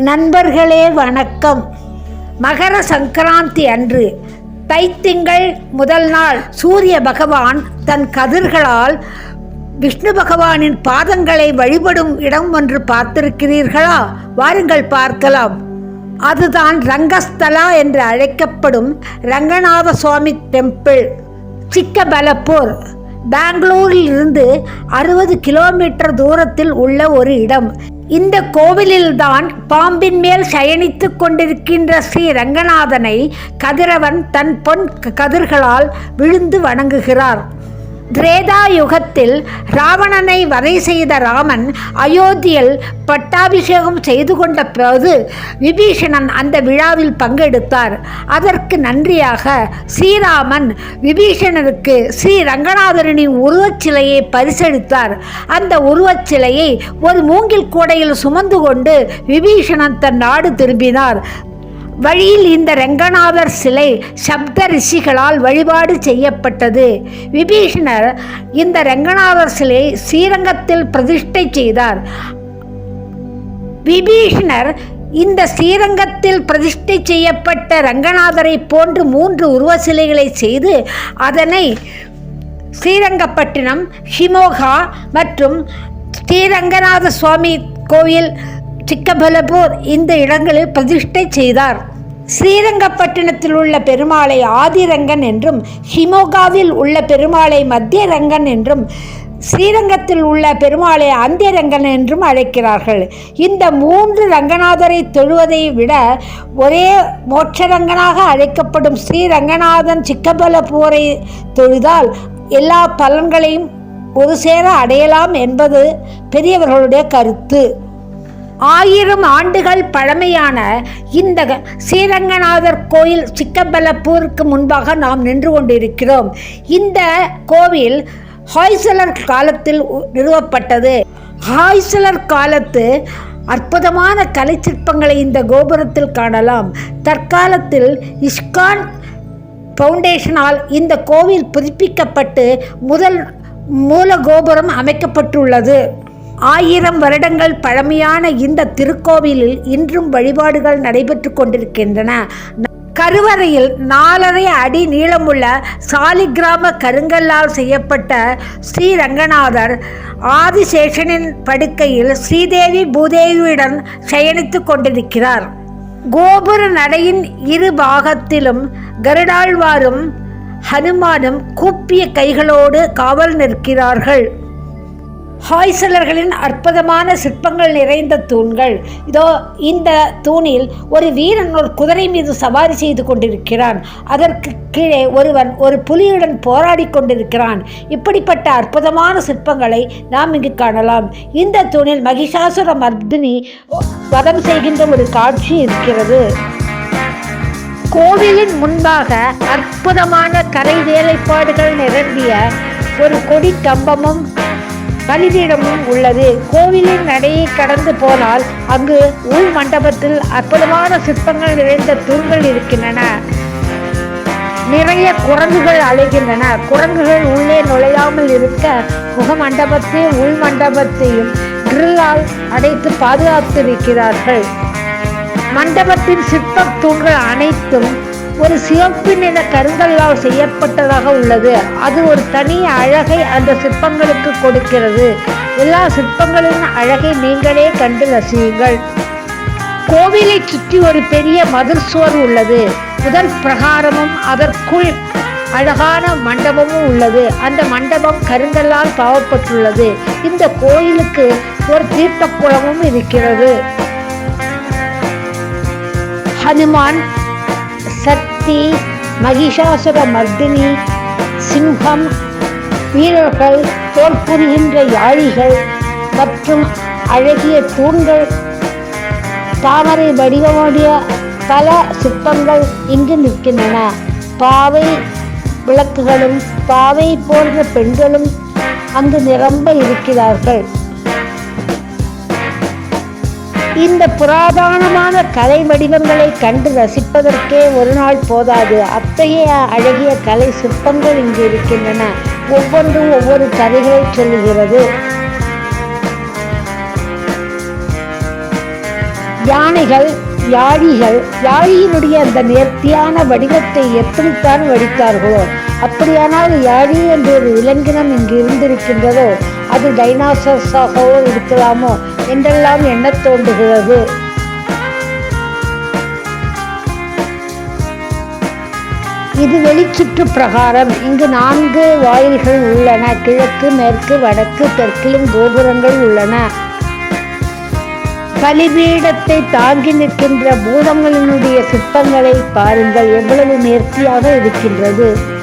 நண்பர்களே வணக்கம். மகர சங்கராந்தி அன்று தைத்திங்கள் முதல் நாள் சூரிய பகவான் தன் கதிர்களால் விஷ்ணு பகவானின் பாதங்களை வழிபடும் இடம் ஒன்று பார்த்திருக்கிறீர்களா? வாருங்கள் பார்க்கலாம். அதுதான் ரங்கஸ்தலா என்று அழைக்கப்படும் ரங்கநாத சுவாமி டெம்பிள் சிக்கபலப்பூர். பெங்களூரில் இருந்து அறுபது கிலோமீட்டர் தூரத்தில் உள்ள ஒரு இடம். இந்த கோவிலில்தான் பாம்பின் மேல் சயனித்து கொண்டிருக்கின்ற ஸ்ரீ ரங்கநாதனை கதிரவன் தன் பொன் கதிர்களால் விழுந்து வணங்குகிறார். திரேதா யுகத்தில் ராவணனை வதை செய்த ராமன் அயோத்தியில் பட்டாபிஷேகம் செய்து கொண்ட போது விபீஷணன் அந்த விழாவில் பங்கெடுத்தார். அதற்கு நன்றியாக ஸ்ரீராமன் விபீஷணனுக்கு ஸ்ரீ ரங்கநாதரனின் உருவச் சிலையை பரிசளித்தார். அந்த உருவச் சிலையை ஒரு மூங்கில் கூடையில் சுமந்து கொண்டு விபீஷணன் தன் நாடு திரும்பினார். வழியில் இந்த ரங்கநாதர் சிலை சப்த ரிஷிகளால் வழிபாடு செய்யப்பட்டது. விபீஷணர் இந்த ரங்கநாதர் சிலை ஸ்ரீரங்கத்தில் பிரதிஷ்டை செய்தார். விபீஷணர் இந்த ஸ்ரீரங்கத்தில் பிரதிஷ்டை செய்யப்பட்ட ரங்கநாதரை போன்று மூன்று உருவ சிலைகளை செய்து அதனை ஸ்ரீரங்கப்பட்டினம் ஷிமோகா மற்றும் ஸ்ரீரங்கநாத சுவாமி கோயில் சிக்கபலபூர் இந்த இடங்களில் பிரதிஷ்டை செய்தார். ஸ்ரீரங்கப்பட்டினத்தில் உள்ள பெருமாளை ஆதிரங்கன் என்றும் ஹிமோகாவில் உள்ள பெருமாளை மத்திய ரங்கன் என்றும் ஸ்ரீரங்கத்தில் உள்ள பெருமாளை அந்தியரங்கன் என்றும் அழைக்கிறார்கள். இந்த மூன்று ரங்கநாதரை தொழுவதை விட ஒரே மோட்சரங்கனாக அழைக்கப்படும் ஸ்ரீரங்கநாதன் சிக்கபலபூரை தொழுதால் எல்லா பலன்களையும் ஒரு சேர அடையலாம் என்பது பெரியவர்களுடைய கருத்து. ஆயிரம் ஆண்டுகள் பழமையான இந்த ஸ்ரீரங்கநாதர் கோயில் சிக்கம்பலப்பூருக்கு முன்பாக நாம் நின்று கொண்டிருக்கிறோம். இந்த கோவில் ஹாய்சலர் காலத்தில் உ- நிறுவப்பட்டது. ஹாய்சலர் காலத்து அற்புதமான கலை சிற்பங்களை இந்த கோபுரத்தில் காணலாம். தற்காலத்தில் இஸ்கான் ஃபவுண்டேஷனால் இந்த கோவில் புதுப்பிக்கப்பட்டு முதல் மூல கோபுரம் அமைக்கப்பட்டுள்ளது. ஆயிரம் வருடங்கள் பழமையான இந்த திருக்கோவிலில் இன்றும் வழிபாடுகள் நடைபெற்று கொண்டிருக்கின்றன. கருவறையில் நாலரை அடி நீளமுள்ள சாலிகிராம கருங்கல்லால் செய்யப்பட்ட ஸ்ரீரங்கநாதர் ஆதிசேஷனின் படுக்கையில் ஸ்ரீதேவி பூதேவியுடன் சயனித்து கொண்டிருக்கிறார். கோபுர நடையின் இரு பாகத்திலும் கருடாழ்வாரும் ஹனுமானும் கூப்பிய கைகளோடு காவல் நிற்கிறார்கள். ஹாய்சலர்களின் அற்புதமான சிற்பங்கள் நிறைந்த தூண்கள். இதோ இந்த தூணில் ஒரு வீரன் ஒரு குதிரை மீது சவாரி செய்து கொண்டிருக்கிறான். அதற்கு கீழே ஒருவன் ஒரு புலியுடன் போராடி கொண்டிருக்கிறான். இப்படிப்பட்ட அற்புதமான சிற்பங்களை நாம் இங்கு காணலாம். இந்த தூணில் மகிஷாசுர மர்தினி வதம் செய்கின்ற ஒரு காட்சி இருக்கிறது. கோவிலின் முன்பாக அற்புதமான கரை வேலைப்பாடுகள் நிரம்பிய ஒரு கொடி கம்பமும் பலிபீடமும் உள்ளது. கோவிலின் நடையை கடந்து போனால் அங்கு உள் மண்டபத்தில் அற்புதமான சிற்பங்கள் நிறைந்த தூண்கள் இருக்கின்றன. நிறைய குரங்குகள் அலைகின்றன. குரங்குகள் உள்ளே நுழையாமல் இருக்க முக உள் மண்டபத்தையும் கிரில்லால் அடைத்து பாதுகாத்திருக்கிறார்கள். மண்டபத்தின் சிற்பத் தூண்கள் அனைத்தும் ஒரு சிவப்பு நிற கருங்கல்லால் செய்யப்பட்டதாக உள்ளது. அது ஒரு தனி அழகை அந்த சிற்பங்களுக்கு கொடுக்கிறது. எல்லா சிற்பங்களின் அழகை நீங்களே கண்டு ரசியுங்கள். கோவிலை சுற்றி ஒரு பெரிய மதில் சுவர் உள்ளது. முதல் பிரகாரமும் அதற்குள் அழகான மண்டபமும் உள்ளது. அந்த மண்டபம் கருங்கல்லால் பாவப்பட்டுள்ளது. இந்த கோயிலுக்கு ஒரு தீர்த்த குளமும் இருக்கிறது. ஹனுமான் சக்தி மகிஷாசுர மர்தினி சிங்கம் வீரர்கள் போர் புரிகின்ற யாழிகள் மற்றும் அழகிய தூண்கள் தாமரை வடிவமுடைய பல சிற்பங்கள் இங்கு நிற்கின்றன. பாவை விளக்குகளும் பாவை போன்ற பெண்களும் அங்கு நிரம்ப இருக்கிறார்கள். இந்த புராதனமான கலை வடிவங்களை கண்டு ரசிப்பதற்கே ஒரு நாள் போதாது. அத்தகைய அழகிய கலை சிற்பங்கள் இங்கு இருக்கின்றன. ஒவ்வொன்றும் ஒவ்வொரு கதைகளை சொல்லுகிறது. யானைகள் யாழிகள் யாழியினுடைய அந்த நேர்த்தியான வடிவத்தை எப்படித்தான் வடித்தார்களோ அப்படியானால் யாழி என்ற ஒரு இலங்கினம் இங்கு இருந்திருக்கின்றதோ அது டைனாசர்ஸாகவோ இருக்கலாமோ என்றெல்லாம் எண்ணத் தோன்றுகிறது. இது வெளிச்சுற்று பிரகாரம். இங்கு நான்கு வாயில்கள் உள்ளன. கிழக்கு மேற்கு வடக்கு தெற்கிலும் கோபுரங்கள் உள்ளன. பலிபீடத்தை தாங்கி நிற்கின்ற பூதங்களினுடைய சிற்பங்களை பாருங்கள். எவ்வளவு நேர்த்தியாக இருக்கின்றது.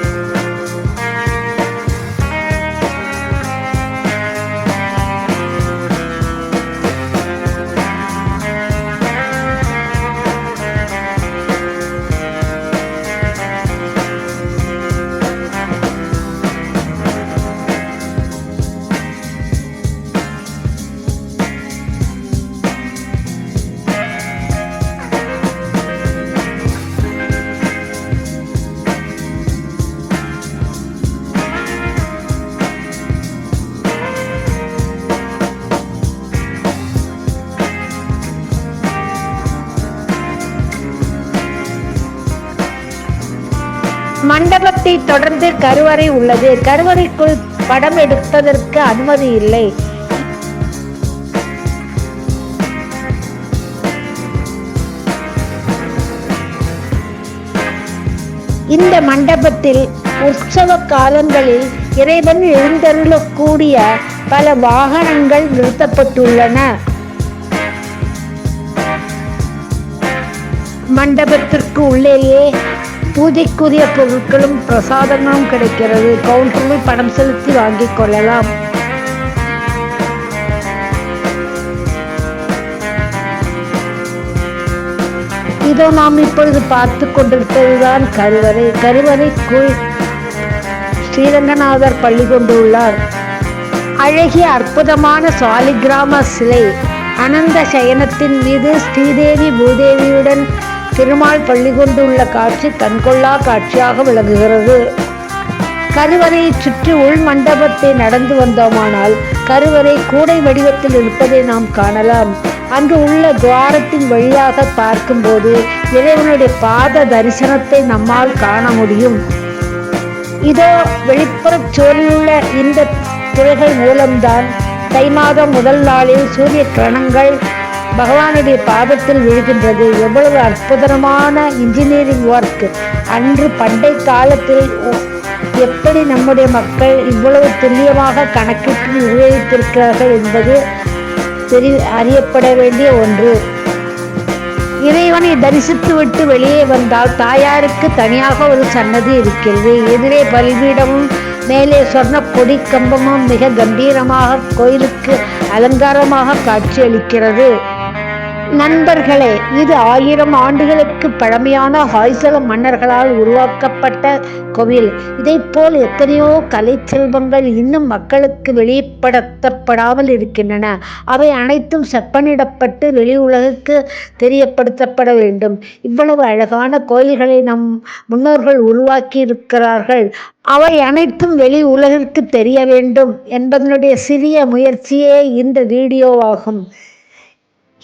மண்டபத்தை தொடர்ந்து கருவறை உள்ளது. கருவறைக்குள் படம் எடுப்பதற்கு அனுமதி இல்லை. இந்த மண்டபத்தில் உற்சவ காலங்களில் இறைவன் எழுந்தருளக்கூடிய பல வாகனங்கள் நிறுத்தப்பட்டுள்ளன. மண்டபத்திற்கு உள்ளேயே பூஜைக்குரிய பொருட்களும் பிரசாதங்களும் கிடைக்கிறது. கவுண்டரில் பணம் செலுத்தி வாங்கிக் கொள்ளலாம். இதோ நாம் இப்பொழுது பார்த்து கொண்டிருப்பதுதான் கருவறை. கருவறைக்குள் ஸ்ரீரங்கநாதர் பள்ளி கொண்டுள்ளார் அழகிய அற்புதமான சாலிகிராம சிலை அனந்த சயனத்தின் மீது ஸ்ரீதேவி பூதேவியுடன் திருமால் பள்ளி கொண்டுள்ள காட்சி கண்கொள்ளா காட்சியாக விளங்குகிறது. கருவறையை சுற்றி உள் மண்டபத்தை நடந்து வந்தோமானால் கருவறை கூடை வடிவத்தில் இருப்பதை நாம் காணலாம். அங்கு உள்ள துவாரத்தின் வழியாக பார்க்கும்போது இறைவனுடைய பாத தரிசனத்தை நம்மால் காண முடியும். இதோ வெளிப்புறச் சோழிலுள்ள இந்த திரைகள் மூலம்தான் தை மாதம் முதல் நாளில் சூரிய கிரணங்கள் பகவானுடைய பாதத்தில் விழுகின்றது. எவ்வளவு அற்புதமான இன்ஜினியரிங் ஒர்க் அன்று பண்டை காலத்தில் எப்படி நம்முடைய மக்கள் இவ்வளவு துல்லியமாக கணக்கிட்டு நிர்வகித்திருக்கிறார்கள் என்பது தெரி அறியப்பட வேண்டிய ஒன்று. இறைவனை தரிசித்து விட்டு வெளியே வந்தால் தாயாருக்கு தனியாக ஒரு சன்னதி இருக்கிறது. எதிரே பலிபீடமும் மேலே சொன்ன கொடி கம்பமும் மிக கம்பீரமாக கோயிலுக்கு அலங்காரமாக காட்சியளிக்கிறது. நண்பர்களே இது ஆயிரம் ஆண்டுகளுக்கு பழமையான ஹாய்சல மன்னர்களால் உருவாக்கப்பட்ட கோவில். போல் எத்தனையோ கலை செல்வங்கள் இன்னும் மக்களுக்கு வெளிப்படுத்தப்படாமல் இருக்கின்றன. அவை அனைத்தும் செப்பனிடப்பட்டு வெளி உலகுக்கு தெரியப்படுத்தப்பட வேண்டும். இவ்வளவு அழகான கோயில்களை நம் முன்னோர்கள் உருவாக்கி இருக்கிறார்கள் அவை அனைத்தும் வெளி உலகிற்கு தெரிய வேண்டும் என்பதனுடைய சிறிய முயற்சியே இந்த வீடியோவாகும்.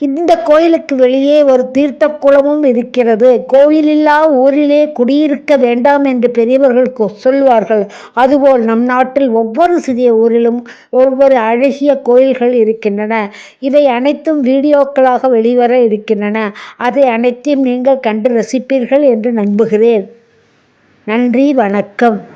இந்த கோயிலுக்கு வெளியே ஒரு தீர்த்த குளமும் இருக்கிறது. கோயிலில்லா ஊரிலே குடியிருக்க வேண்டாம் என்று பெரியவர்கள் சொல்வார்கள். அதுபோல் நம் நாட்டில் ஒவ்வொரு சிறிய ஊரிலும் ஒவ்வொரு அழகிய கோயில்கள் இருக்கின்றன. இவை அனைத்தும் வீடியோக்களாக வெளிவர இருக்கின்றன. அதை அனைத்தையும் நீங்கள் கண்டு ரசிப்பீர்கள் என்று நம்புகிறேன். நன்றி வணக்கம்.